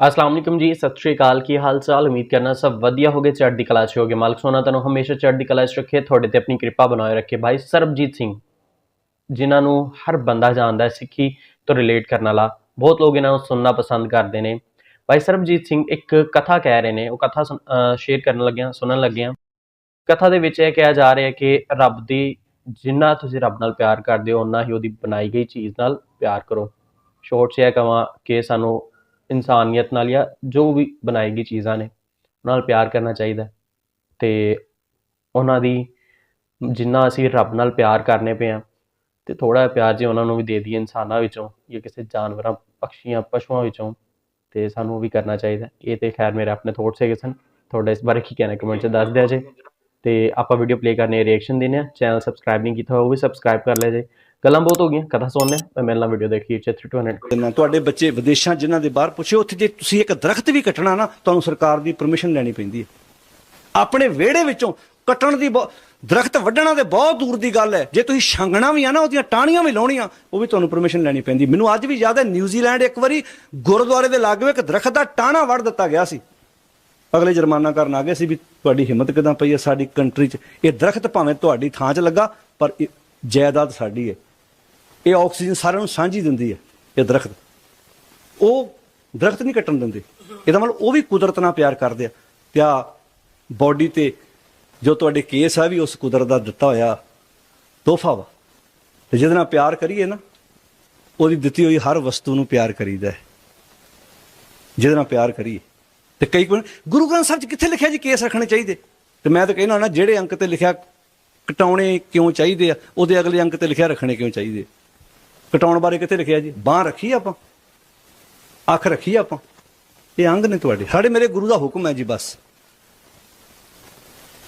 ਅਸਲਾਮ ਜੀ, ਸਤਿ ਸ਼੍ਰੀ ਅਕਾਲ, ਕੀ ਹਾਲ ਚਾਲ? ਉਮੀਦ ਕਰਨਾ ਸਭ ਵਧੀਆ ਹੋਗੇ, ਚੜ੍ਹਦੀ ਕਲਾ ਚ ਹੋਗੇ। ਮਾਲਕ ਸੋਨਾ, ਤੁਹਾਨੂੰ ਹਮੇਸ਼ਾ ਚੜ੍ਹਦੀ ਕਲਾ ਚ ਰੱਖੇ, ਤੁਹਾਡੇ ਤੇ ਆਪਣੀ ਕਿਰਪਾ ਬਣਾਏ ਰੱਖੇ। ਭਾਈ ਸਰਬਜੀਤ ਸਿੰਘ, ਜਿਨ੍ਹਾਂ ਨੂੰ ਹਰ ਬੰਦਾ ਜਾਣਦਾ ਹੈ ਸਿੱਖੀ ਤੋਂ ਰਿਲੇਟ ਕਰਨ ਵਾਲਾ, ਬਹੁਤ ਲੋਕ ਇਹਨਾਂ ਨੂੰ ਸੁਣਨਾ ਪਸੰਦ ਕਰਦੇ ਨੇ। ਭਾਈ ਸਰਬਜੀਤ ਸਿੰਘ ਇੱਕ ਕਥਾ ਕਹਿ ਰਹੇ ਨੇ, ਉਹ ਕਥਾ ਸ਼ੇਅਰ ਕਰਨ ਲੱਗਿਆ, ਸੁਣਨ ਲੱਗਿਆ। ਕਥਾ ਦੇ ਵਿੱਚ ਇਹ ਕਿਹਾ ਜਾ ਰਿਹਾ ਕਿ ਰੱਬ ਦੀ, ਜਿੰਨਾ ਤੁਸੀਂ ਰੱਬ ਨਾਲ ਪਿਆਰ ਕਰਦੇ ਹੋ ਉਨਾ ਹੀ ਉਹਦੀ ਬਣਾਈ ਗਈ ਚੀਜ਼ ਨਾਲ ਪਿਆਰ ਕਰੋ। ਸ਼ੋਰਟ 'ਚ ਇਹ ਕਹਾਂ ਕਿ ਸਾਨੂੰ ਇਨਸਾਨੀਅਤ ਨਾਲ ਜਾਂ ਜੋ ਵੀ ਬਣਾਈ ਗਈ ਚੀਜ਼ਾਂ ਨੇ ਉਹਨਾਂ ਨਾਲ ਪਿਆਰ ਕਰਨਾ ਚਾਹੀਦਾ ਹੈ। ਤੇ ਉਹਨਾਂ ਦੀ ਜਿੰਨਾ ਅਸੀਂ ਰੱਬ ਨਾਲ ਪਿਆਰ ਕਰਨੇ ਪਏ ਆ ਤੇ ਥੋੜਾ ਜਿਹਾ ਪਿਆਰ ਜੇ ਉਹਨਾਂ ਨੂੰ ਵੀ ਦੇ ਦਈਏ ਇਨਸਾਨਾਂ ਵਿੱਚੋਂ ਜਾਂ ਕਿਸੇ ਜਾਨਵਰਾਂ ਪਕਸ਼ੀਆਂ ਪਸ਼ੂਆਂ ਵਿੱਚੋਂ, ਤੇ ਸਾਨੂੰ ਉਹ ਵੀ ਕਰਨਾ ਚਾਹੀਦਾ ਇਹ ਤੇ ਖੈਰ ਮੇਰੇ ਆਪਣੇ ਥੋਟਸ ਹੈਗੇ ਸਨ। ਤੁਹਾਡਾ ਇਸ ਬਾਰੇ ਕੀ ਕਹਿਣਾ ਕਮੈਂਟ 'ਚ ਦੱਸ ਦਿਆ ਜੇ। ਤੇ ਆਪਾਂ ਵੀਡੀਓ ਪਲੇ ਕਰਨੇ ਰਿਐਕਸ਼ਨ ਦੇਣੇ ਆ ਚੈਨਲ ਸਬਸਕ੍ਰਾਈਬ ਨਹੀਂ ਕੀਤਾ ਹੋਇਆ ਉਹ ਵੀ ਸਬਸਕ੍ਰਾਈਬ ਕਰ ਲਿਆ ਜੇ। ਗੱਲਾਂ ਬਹੁਤ ਹੋ ਗਈਆਂ, ਕਥਾ ਸੁਣਨੇ, ਮੈਂ ਮਿਲਣਾ ਵੀਡੀਓ ਦੇਖੀ 3 ਨਾ ਤੁਹਾਡੇ ਬੱਚੇ, ਵਿਦੇਸ਼ਾਂ ਜਿਨ੍ਹਾਂ ਦੇ ਬਾਹਰ ਪੁੱਛੇ ਉੱਥੇ ਜੇ ਤੁਸੀਂ ਇੱਕ ਦਰਖਤ ਵੀ ਕੱਟਣਾ ਨਾ, ਤੁਹਾਨੂੰ ਸਰਕਾਰ ਦੀ ਪਰਮਿਸ਼ਨ ਲੈਣੀ ਪੈਂਦੀ ਹੈ। ਆਪਣੇ ਵਿਹੜੇ ਵਿੱਚੋਂ ਕੱਟਣ ਦੀ ਬਹੁ- ਦਰਖਤ ਵੱਢਣਾ ਤੇ ਬਹੁਤ ਦੂਰ ਦੀ ਗੱਲ ਹੈ। ਜੇ ਤੁਸੀਂ ਛੰਗਣਾ ਵੀ ਆ ਨਾ, ਉਹਦੀਆਂ ਟਾਹਣੀਆਂ ਵੀ ਲਾਉਣੀਆਂ, ਉਹ ਵੀ ਤੁਹਾਨੂੰ ਪਰਮਿਸ਼ਨ ਲੈਣੀ ਪੈਂਦੀ। ਮੈਨੂੰ ਅੱਜ ਵੀ ਯਾਦ ਹੈ ਨਿਊਜ਼ੀਲੈਂਡ ਇੱਕ ਵਾਰੀ ਗੁਰਦੁਆਰੇ ਦੇ ਲਾਗੇ ਇੱਕ ਦਰਖਤ ਦਾ ਟਾਹਣਾ ਵੱਢ ਦਿੱਤਾ ਗਿਆ ਸੀ। ਅਗਲੇ ਜੁਰਮਾਨਾ ਕਰਨ ਆ ਗਏ ਸੀ ਵੀ ਤੁਹਾਡੀ ਹਿੰਮਤ ਕਿਦਾਂ ਪਈ ਹੈ ਸਾਡੀ ਕੰਟਰੀ 'ਚ। ਇਹ ਦਰਖਤ ਭਾਵੇਂ ਤੁਹਾਡੀ ਥਾਂ 'ਚ ਲੱਗਾ, ਪਰ ਜਾਇਦਾਦ ਸਾਡੀ ਹੈ। ਇਹ ਆਕਸੀਜਨ ਸਾਰਿਆਂ ਨੂੰ ਸਾਂਝੀ ਦਿੰਦੀ ਹੈ ਇਹ ਦਰਖਤ। ਉਹ ਦਰਖਤ ਨਹੀਂ ਕੱਟਣ ਦਿੰਦੇ। ਇਹਦਾ ਮਤਲਬ ਉਹ ਵੀ ਕੁਦਰਤ ਨਾਲ ਪਿਆਰ ਕਰਦੇ ਆ। ਤੇ ਆ ਬਾਡੀ ਤੇ ਜੋ ਤੁਹਾਡੇ ਕੇਸ ਆ ਵੀ ਉਸ ਕੁਦਰਤ ਦਾ ਦਿੱਤਾ ਹੋਇਆ ਤੋਹਫਾ ਵਾ। ਤੇ ਜਿਹਦੇ ਨਾਲ ਪਿਆਰ ਕਰੀਏ ਨਾ, ਉਹਦੀ ਦਿੱਤੀ ਹੋਈ ਹਰ ਵਸਤੂ ਨੂੰ ਪਿਆਰ ਕਰੀਦਾ ਹੈ। ਜਿਹਦੇ ਨਾਲ ਪਿਆਰ ਕਰੀਏ। ਤੇ ਕਈ ਗੁਰੂ ਗ੍ਰੰਥ ਸਾਹਿਬ 'ਚ ਕਿੱਥੇ ਲਿਖਿਆ ਜੀ ਕੇਸ ਰੱਖਣੇ ਚਾਹੀਦੇ? ਤੇ ਮੈਂ ਤਾਂ ਕਹਿਣਾ ਨਾ, ਜਿਹੜੇ ਅੰਕ ਤੇ ਲਿਖਿਆ ਕਟਾਉਣੇ ਕਿਉਂ ਚਾਹੀਦੇ ਆ, ਉਹਦੇ ਅਗਲੇ ਅੰਕ ਤੇ ਲਿਖਿਆ ਰੱਖਣੇ ਕਿਉਂ ਚਾਹੀਦੇ ਕਟਾਉਣ ਬਾਰੇ ਕਿੱਥੇ ਲਿਖਿਆ ਜੀ? ਬਾਹ ਰੱਖੀ ਆਪਾਂ। ਅੱਖ ਰੱਖੀ ਆਪਾਂ। ਇਹ ਅੰਗ ਨੇ ਤੁਹਾਡੇ। ਸਾਡੇ ਮੇਰੇ ਗੁਰੂ ਦਾ ਹੁਕਮ ਹੈ ਜੀ ਬਸ।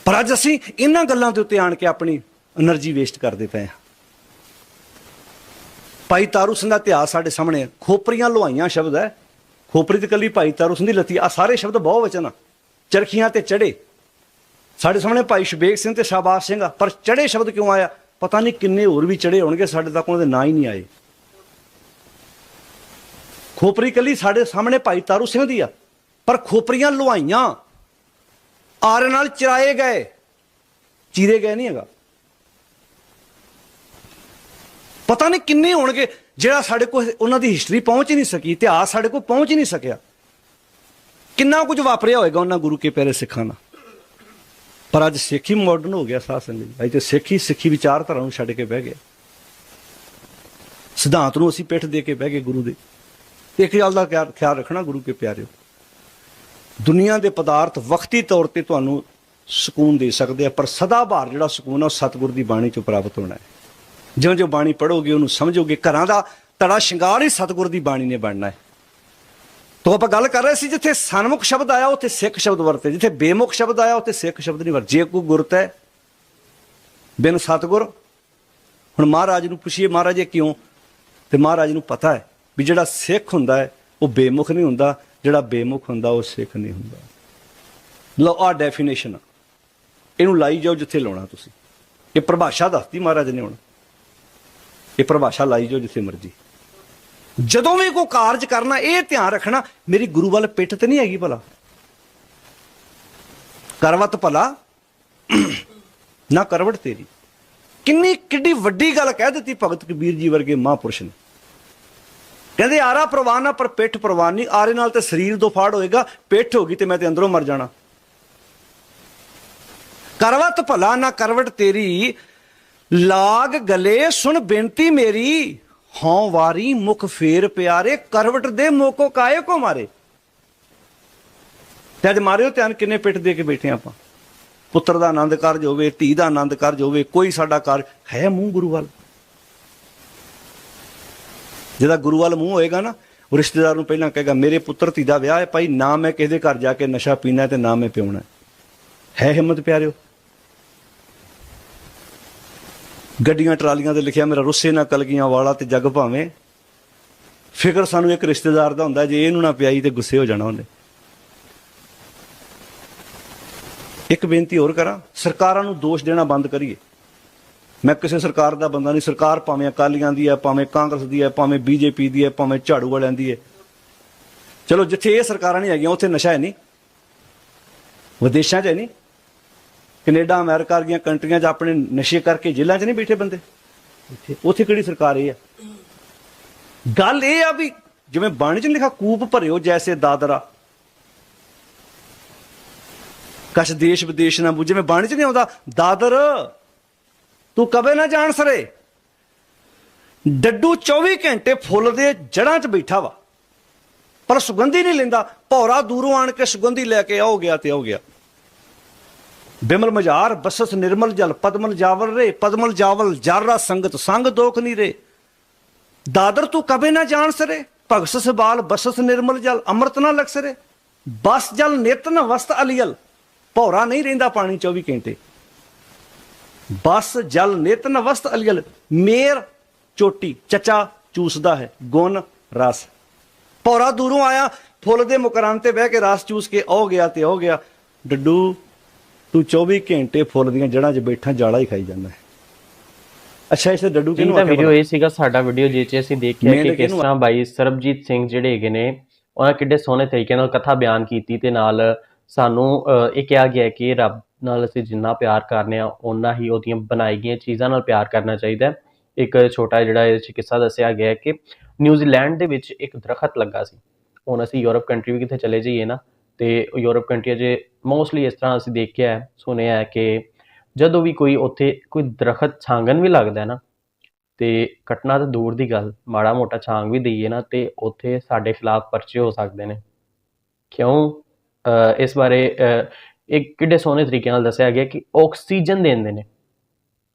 ਪਰ ਅੱਜ ਅਸੀਂ ਇਹਨਾਂ ਗੱਲਾਂ ਦੇ ਉੱਤੇ ਆਣ ਕੇ ਆਪਣੀ એનર્ਜੀ ਵੇਸਟ ਕਰਦੇ ਪਏ ਹਾਂ। ਭਾਈ ਤਾਰੂ ਸਿੰਘ ਦਾ ਇਤਿਹਾਸ ਸਾਡੇ ਸਾਹਮਣੇ ਖੋਪਰੀਆਂ ਲੁਹਾਈਆਂ ਸ਼ਬਦ ਹੈ। ਖੋਪਰੀ ਤੇ ਕੱਲੀ ਭਾਈ ਤਾਰੂ ਸਿੰਘ ਦੀ ਲਤੀ। ਆ ਸਾਰੇ ਸ਼ਬਦ ਬਹੁ ਵਚਨ ਆ। ਚਰਖੀਆਂ ਤੇ ਚੜੇ। ਸਾਡੇ ਸਾਹਮਣੇ ਭਾਈ ਸ਼ਬੇਕ ਸਿੰਘ ਤੇ ਸ਼ਾਬਾਸ਼ ਸਿੰਘ ਪਰ ਚੜੇ ਸ਼ਬਦ ਕਿਉਂ ਆਇਆ? ਪਤਾ ਨਹੀਂ ਕਿੰਨੇ ਹੋਰ ਵੀ ਚੜੇ ਹੋਣਗੇ, ਸਾਡੇ ਤੱਕ ਉਹਨਾਂ ਦੇ ਨਾਂ ਹੀ ਨਹੀਂ ਆਏ। ਖੋਪਰੀ ਕੱਲੀ ਸਾਡੇ ਸਾਹਮਣੇ ਭਾਈ ਤਾਰੂ ਸਿੰਘ ਦੀ ਆ, ਪਰ ਖੋਪਰੀਆਂ ਲੁਹਾਈਆਂ, ਆਰੇ ਨਾਲ ਚਰਾਏ ਗਏ, ਚੀਰੇ ਗਏ ਨਹੀਂ ਹੈਗਾ। ਪਤਾ ਨਹੀਂ ਕਿੰਨੇ ਹੋਣਗੇ, ਜਿਹੜਾ ਸਾਡੇ ਕੋਲ ਉਹਨਾਂ ਦੀ ਹਿਸਟਰੀ ਪਹੁੰਚ ਹੀ ਨਹੀਂ ਸਕੀ, ਇਤਿਹਾਸ ਸਾਡੇ ਕੋਲ ਪਹੁੰਚ ਹੀ ਨਹੀਂ ਸਕਿਆ। ਕਿੰਨਾ ਕੁਝ ਵਾਪਰਿਆ ਹੋਏਗਾ ਉਹਨਾਂ ਗੁਰੂ ਕੇ ਪਿਆਰੇ ਸਿੱਖਾਂ ਨਾਲ। ਪਰ ਅੱਜ ਸਿੱਖੀ ਮਾਡਰਨ ਹੋ ਗਿਆ ਸਾਧ ਸੰਗਤ ਜੀ। ਅੱਜ ਤੇ ਸਿੱਖੀ ਸਿੱਖੀ ਵਿਚਾਰਧਾਰਾ ਨੂੰ ਛੱਡ ਕੇ ਬਹਿ ਗਿਆ ਸਿਧਾਂਤ ਨੂੰ ਅਸੀਂ ਪਿੱਠ ਦੇ ਕੇ ਬਹਿ ਗਏ ਗੁਰੂ ਦੇ। ਇੱਕ ਗੱਲ ਦਾ ਖਿਆਲ ਖਿਆਲ ਰੱਖਣਾ ਗੁਰੂ ਕੇ ਪਿਆਰਿਓ। ਦੁਨੀਆ ਦੇ ਪਦਾਰਥ ਵਕਤੀ ਤੌਰ ਤੇ ਤੁਹਾਨੂੰ ਸਕੂਨ ਦੇ ਸਕਦੇ ਆ, ਪਰ ਸਦਾ ਬਾਹਰ ਜਿਹੜਾ ਸਕੂਨ ਆ, ਉਹ ਸਤਿਗੁਰ ਦੀ ਬਾਣੀ ਚੋਂ ਪ੍ਰਾਪਤ ਹੋਣਾ ਹੈ। ਜਿਉਂ ਜਿਉਂ ਬਾਣੀ ਪੜੋਗੇ ਉਹਨੂੰ ਸਮਝੋਗੇ, ਘਰਾਂ ਦਾ ਤੜਾ ਸ਼ਿੰਗਾਰ ਹੀ ਸਤਿਗੁਰ ਦੀ ਬਾਣੀ ਨੇ ਬਣਨਾ ਹੈ। ਤੋਂ ਆਪਾਂ ਗੱਲ ਕਰ ਰਹੇ ਸੀ ਜਿੱਥੇ ਸਨਮੁਖ ਸ਼ਬਦ ਆਇਆ, ਉੱਥੇ ਸਿੱਖ ਸ਼ਬਦ ਵਰਤੇ। ਜਿੱਥੇ ਬੇਮੁਖ ਸ਼ਬਦ ਆਇਆ, ਉੱਥੇ ਸਿੱਖ ਸ਼ਬਦ ਨਹੀਂ ਵਰਤੇ। ਜੇ ਕੋਈ ਗੁਰਤ ਹੈ, ਬਿਨ ਸਤਿਗੁਰ, ਹੁਣ ਮਹਾਰਾਜ ਨੂੰ ਪੁੱਛੀਏ, ਮਹਾਰਾਜ ਇਹ ਕਿਉਂ? ਤੇ ਮਹਾਰਾਜ ਨੂੰ ਪਤਾ ਹੈ ਵੀ ਜਿਹੜਾ ਸਿੱਖ ਹੁੰਦਾ ਹੈ, ਉਹ ਬੇਮੁਖ ਨਹੀਂ ਹੁੰਦਾ। ਜਿਹੜਾ ਬੇਮੁਖ ਹੁੰਦਾ, ਉਹ ਸਿੱਖ ਨਹੀਂ ਹੁੰਦਾ। ਲਓ ਆ। ਡੈਫੀਨੇਸ਼ਨ ਇਹਨੂੰ ਲਾਈ ਜਾਓ ਜਿੱਥੇ ਲਾਉਣਾ ਤੁਸੀਂ। ਇਹ ਪਰਿਭਾਸ਼ਾ ਦੱਸਦੀ ਮਹਾਰਾਜ ਨੇ ਹੁਣ। ਇਹ ਪਰਿਭਾਸ਼ਾ ਲਾਈ ਜਾਓ ਜਿੱਥੇ ਮਰਜ਼ੀ। ਜਦੋਂ ਵੀ ਕੋਈ ਕਾਰਜ ਕਰਨਾ, ਇਹ ਧਿਆਨ ਰੱਖਣਾ, ਮੇਰੀ ਗੁਰੂ ਵੱਲ ਪਿੱਠ ਤੇ ਨਹੀਂ ਹੈਗੀ ਭਲਾ। ਕਰਵਤ ਭਲਾ, ਨਾ ਕਰਵਟ ਤੇਰੀ। ਕਿੰਨੀ, ਕਿੱਡੀ ਵੱਡੀ ਗੱਲ ਕਹਿ ਦਿੱਤੀ ਭਗਤ ਕਬੀਰ ਜੀ ਵਰਗੇ ਮਹਾਂਪੁਰਸ਼ ਨੇ। ਕਹਿੰਦੇ, ਆਰਾ ਪ੍ਰਵਾਨ ਆ, ਪਰ ਪਿੱਠ ਪ੍ਰਵਾਨ ਨਹੀਂ। ਆਰੇ ਨਾਲ ਤੇ ਸਰੀਰ ਤੋਂ ਫਾੜ ਹੋਏਗਾ, ਪਿੱਠ ਹੋਗੀ ਤੇ ਮੈਂ ਤੇ ਅੰਦਰੋਂ ਮਰ ਜਾਣਾ। ਕਰਵਤ ਭਲਾ, ਨਾ ਕਰਵਟ ਤੇਰੀ। ਲਾਗ ਗਲੇ ਸੁਣ ਬੇਨਤੀ ਮੇਰੀ। ਹਉ ਵਾਰੀ ਮੁਖ ਫੇਰ ਪਿਆਰੇ, ਕਰਵਟ ਦੇ ਮੋਕੋ ਕਾਏ ਕੋ ਮਾਰੇ? ਤੇ ਅੱਜ ਮਾਰਿਓ ਧਿਆਨ ਕਿੰਨੇ ਪਿੱਠ ਦੇ ਕੇ ਬੈਠੇ ਆਪਾਂ? ਪੁੱਤਰ ਦਾ ਆਨੰਦ ਕਾਰਜ ਹੋਵੇ, ਧੀ ਦਾ ਆਨੰਦ ਕਾਰਜ ਹੋਵੇ, ਕੋਈ ਸਾਡਾ ਕਾਰਜ ਹੈ ਮੂੰਹ ਗੁਰੂ ਵੱਲ? ਜਿਹਦਾ ਗੁਰੂ ਵੱਲ ਮੂੰਹ ਹੋਏਗਾ ਨਾ, ਉਹ ਰਿਸ਼ਤੇਦਾਰ ਨੂੰ ਪਹਿਲਾਂ ਕਹੇਗਾ, ਮੇਰੇ ਪੁੱਤਰ, ਧੀ ਦਾ ਵਿਆਹ ਹੈ, ਭਾਈ, ਨਾ ਮੈਂ ਕਿਸੇ ਦੇ ਘਰ ਜਾ ਕੇ ਨਸ਼ਾ ਪੀਣਾ ਤੇ ਨਾ ਮੈਂ ਪਿਉਣਾ ਹੈ ਹਿੰਮਤ ਪਿਆਰਿਓ? ਗੱਡੀਆਂ ਟਰਾਲੀਆਂ ਤੇ ਲਿਖਿਆ ਮੇਰਾ ਰੁੱਸੇ ਨਾ ਕਲਗੀਆਂ ਵਾਲਾ ਤੇ ਜੱਗ ਭਾਵੇਂ। ਫਿਕਰ ਸਾਨੂੰ ਇੱਕ ਰਿਸ਼ਤੇਦਾਰ ਦਾ ਹੁੰਦਾ ਜੇ ਇਹਨੂੰ ਨਾ ਪਿਆਈ ਤੇ ਗੁੱਸੇ ਹੋ ਜਾਣਾ ਉਹਨੇ। ਇੱਕ ਬੇਨਤੀ ਹੋਰ ਕਰਾਂ, ਸਰਕਾਰਾਂ ਨੂੰ ਦੋਸ਼ ਦੇਣਾ ਬੰਦ ਕਰੀਏ। ਮੈਂ ਕਿਸੇ ਸਰਕਾਰ ਦਾ ਬੰਦਾ ਨਹੀਂ, ਸਰਕਾਰ ਭਾਵੇਂ ਅਕਾਲੀਆਂ ਦੀ ਹੈ, ਭਾਵੇਂ ਕਾਂਗਰਸ ਦੀ ਹੈ, ਭਾਵੇਂ ਬੀਜੇਪੀ ਦੀ ਹੈ, ਭਾਵੇਂ ਝਾੜੂ ਵਾਲਿਆਂ ਦੀ ਹੈ। ਚਲੋ ਜਿੱਥੇ ਇਹ ਸਰਕਾਰਾਂ ਨਹੀਂ ਹੈਗੀਆਂ, ਉੱਥੇ ਨਸ਼ਾ ਹੈ ਨਹੀਂ। ਵਿਦੇਸ਼ਾਂ 'ਚ ਹੈ ਨਹੀਂ। ਕੈਨੇਡਾ ਅਮਰੀਕਾ ਵਰਗੀਆਂ ਕੰਟਰੀਆਂ 'ਚ ਆਪਣੇ ਨਸ਼ੇ ਕਰਕੇ ਜੇਲ੍ਹਾਂ 'ਚ ਨਹੀਂ ਬੈਠੇ ਬੰਦੇ? ਉੱਥੇ ਕਿਹੜੀ ਸਰਕਾਰ ਇਹ ਆ ਗੱਲ ਇਹ ਆ ਵੀ ਜਿਵੇਂ ਬਾਣੀ 'ਚ ਲਿਖਾ ਕੂਪ ਭਰਿਓ ਜੈਸੇ ਦਾਦਰਾ। ਕਛ ਦੇਸ਼ ਵਿਦੇਸ਼ ਨਾ ਬੁਝੇ ਮੈਂ ਬਾਣੀ 'ਚ ਨਹੀਂ ਆਉਂਦਾ ਦਾਦਰ ਤੂੰ ਕਦੇ ਨਾ ਜਾਣ ਸਰੇ। ਡੱਡੂ 24 ਘੰਟੇ ਫੁੱਲ ਦੇ ਜੜਾਂ 'ਚ ਬੈਠਾ ਵਾ। ਪਰ ਸੁਗੰਧੀ ਨਹੀਂ ਲੈਂਦਾ। ਭੌਰਾ ਦੂਰੋਂ ਆਣ ਕੇ ਸੁਗੰਧੀ ਲੈ ਕੇ ਆਓ ਗਿਆ ਤੇ ਆਓ ਗਿਆ। ਬਿਮਲ ਮਜਾਰ ਬਸਸ ਨਿਰਮਲ ਜਲ, ਪਦਮਲ ਜਾਵਲ ਰੇ, ਪਦਮਲ ਜਾਵਲ ਜਾਰਾ ਸੰਗਤ, ਸੰਗ ਦੋਖ ਨਹੀਂ ਰੇ। ਦਾਦਰ ਤੂੰ ਕਬੇ ਨਾ ਜਾਣ ਸਰੇ ਭਗਸ ਸਬਾਲ ਬਸਸ ਨਿਰਮਲ ਜਲ, ਅੰਮ੍ਰਿਤ ਨਾ ਲਗ ਸਰੇ। ਬਸ ਜਲ ਨਿਤਨ ਵਸਤ ਅਲੀਅਲ, ਭੌਰਾ ਨਹੀਂ ਰਹਿੰਦਾ ਪਾਣੀ 24 ਘੰਟੇ। ਬਸ ਜਲ ਨਿਤਨ ਵਸਤ ਅਲੀਅਲ, ਮੇਰ ਚੋਟੀ, ਚਚਾ ਚੂਸਦਾ ਹੈ, ਗੁਣ ਰਸ। ਭੌਰਾ ਦੂਰੋਂ ਆਇਆ, ਫੁੱਲ ਦੇ ਮੁਕਰਾਂ ਤੇ ਬਹਿ ਕੇ ਰਸ ਚੂਸ ਕੇ, ਉਹ ਗਿਆ ਤੇ ਉਹ ਗਿਆ, ਡੱਡੂ ਤੂੰ 24 ਘੰਟੇ ਫੁੱਲ ਦੀਆਂ ਜੜ੍ਹਾਂ 'ਚ ਬੈਠਾ ਜਾਲਾ ਹੀ ਖਾਈ ਜਾਂਦਾ ਅੱਛਾ ਇਸੇ ਡੱਡੂ ਜੀ ਕਿਹਨੂੰ ਆਖਿਆ ਵੀਡੀਓ ਇਹ ਸੀਗਾ ਸਾਡਾ ਵੀਡੀਓ ਜਿਹ 'ਚ ਅਸੀਂ ਦੇਖਿਆ ਕਿ ਕਿਸ ਤਰ੍ਹਾਂ ਬਾਈ ਸਰਬਜੀਤ ਸਿੰਘ ਜਿਹੜੇ ਹੈਗੇ ਨੇ ਉਹਨਾਂ ਕਿੱਡੇ ਸੋਹਣੇ ਤਰੀਕੇ ਨਾਲ ਕਥਾ ਬਿਆਨ ਕੀਤੀ ਤੇ ਨਾਲ ਸਾਨੂੰ ਇਹ ਕਿਹਾ ਗਿਆ ਕਿ ਰੱਬ ਨਾਲ ਅਸੀਂ ਜਿੰਨਾ ਪਿਆਰ ਕਰਨੇ ਆ ਓਨਾ ਹੀ ਉਹਦੀਆਂ ਬਣਾਈ ਗਈਆਂ ਚੀਜ਼ਾਂ ਨਾਲ ਪਿਆਰ ਕਰਨਾ ਚਾਹੀਦਾ ਇੱਕ ਛੋਟਾ ਜਿਹੜਾ ਇਹ ਕਿੱਸਾ ਦੱਸਿਆ ਗਿਆ ਕਿ ਨਿਊਜ਼ੀਲੈਂਡ ਦੇ ਵਿੱਚ ਇੱਕ ਦਰਖਤ ਲੱਗਾ ਸੀ। ਹੁਣ ਅਸੀਂ ਯੂਰਪ ਕੰਟਰੀ ਵੀ ਕਿਤੇ ਚਲੇ ਜਾਈਏ ਨਾ ਤੇ ਯੂਰਪ ਕੰਟਰੀਆਂ 'ਚ ਮੋਸਟਲੀ ਇਸ ਤਰ੍ਹਾਂ ਅਸੀਂ ਦੇਖਿਆ ਸੁਣਿਆ ਹੈ ਕਿ ਜਦੋਂ ਵੀ ਕੋਈ ਉੱਥੇ ਕੋਈ ਦਰਖਤ ਛਾਂਗਣ ਵੀ ਲੱਗਦਾ ਨਾ ਤੇ ਕੱਟਣਾ ਤਾਂ ਦੂਰ ਦੀ ਗੱਲ ਮਾੜਾ ਮੋਟਾ ਛਾਂਗ ਵੀ ਦਈਏ ਨਾ ਤੇ ਉੱਥੇ ਸਾਡੇ ਖਿਲਾਫ ਪਰਚੇ ਹੋ ਸਕਦੇ ਨੇ। ਕਿਉਂ? ਇਸ ਬਾਰੇ ਅਹ, ਇੱਕ ਕਿੱਡੇ ਸੋਹਣੇ ਤਰੀਕੇ ਨਾਲ ਦੱਸਿਆ ਗਿਆ ਕਿ ਆਕਸੀਜਨ ਦਿੰਦੇ ਨੇ।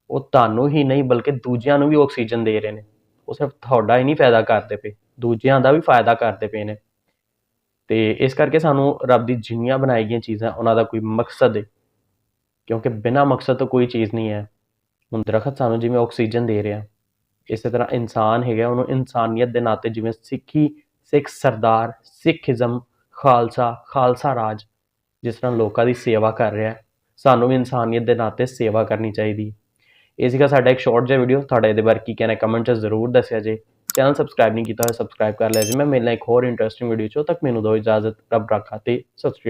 ਉਹ ਤੁਹਾਨੂੰ ਹੀ ਨਹੀਂ ਬਲਕਿ ਦੂਜਿਆਂ ਨੂੰ ਵੀ ਆਕਸੀਜਨ ਦੇ ਰਹੇ ਨੇ। ਉਹ ਸਿਰਫ ਤੁਹਾਡਾ ਹੀ ਨਹੀਂ ਫਾਇਦਾ ਕਰਦੇ ਪਏ ਦੂਜਿਆਂ ਦਾ ਵੀ ਫਾਇਦਾ ਕਰਦੇ ਪਏ ਨੇ। ਤੇ ਇਸ ਕਰਕੇ ਸਾਨੂੰ ਰੱਬ ਦੀ ਜਿੰਨੀਆਂ ਬਣਾਈ ਗਈਆਂ ਚੀਜ਼ਾਂ, ਉਹਨਾਂ ਦਾ ਕੋਈ ਮਕਸਦ ਹੈ ਕਿਉਂਕਿ ਬਿਨਾਂ ਮਕਸਦ ਤੋਂ ਕੋਈ ਚੀਜ਼ ਨਹੀਂ ਹੈ। ਹੁਣ ਦਰਖਤ ਸਾਨੂੰ ਜਿਵੇਂ ਆਕਸੀਜਨ ਦੇ ਰਿਹਾ। ਇਸੇ ਤਰ੍ਹਾਂ ਇਨਸਾਨ ਹੈਗਾ, ਉਹਨੂੰ ਇਨਸਾਨੀਅਤ ਦੇ ਨਾਤੇ ਜਿਵੇਂ ਸਿੱਖੀ, ਸਿੱਖ ਸਰਦਾਰ ਸਿੱਖੀਜ਼ਮ ਖਾਲਸਾ ਖਾਲਸਾ ਰਾਜ, ਜਿਸ ਤਰ੍ਹਾਂ ਲੋਕਾਂ ਦੀ ਸੇਵਾ ਕਰ ਰਿਹਾ। ਸਾਨੂੰ ਵੀ ਇਨਸਾਨੀਅਤ ਦੇ ਨਾਤੇ ਸੇਵਾ ਕਰਨੀ ਚਾਹੀਦੀ। ਇਹ ਸੀਗਾ ਸਾਡਾ ਇੱਕ ਸ਼ਾਰਟ ਜਿਹਾ ਵੀਡੀਓ ਤੁਹਾਡਾ ਇਹਦੇ ਬਾਰੇ ਕੀ ਕਹਿਣਾ ਕਮੈਂਟ 'ਚ ਜ਼ਰੂਰ ਦੱਸਿਆ ਜੇ। ਚੈਨਲ ਸਬਸਕ੍ਰਾਈਬ ਨਹੀਂ ਕੀਤਾ ਹੋਇਆ ਸਬਸਕ੍ਰਾਈਬ ਕਰ ਲਿਆ ਜੀ ਮੈਂ ਮਿਲਣਾ ਇੱਕ ਹੋਰ ਇੰਟਰਸਟਿੰਗ ਵੀਡੀਓ 'ਚ ਤੱਕ ਮੈਨੂੰ ਦਿਓ ਇਜਾਜ਼ਤ। ਰੱਬ ਰਾਖਾ ਤੇ ਸਬਸਕ੍ਰਾਈਬ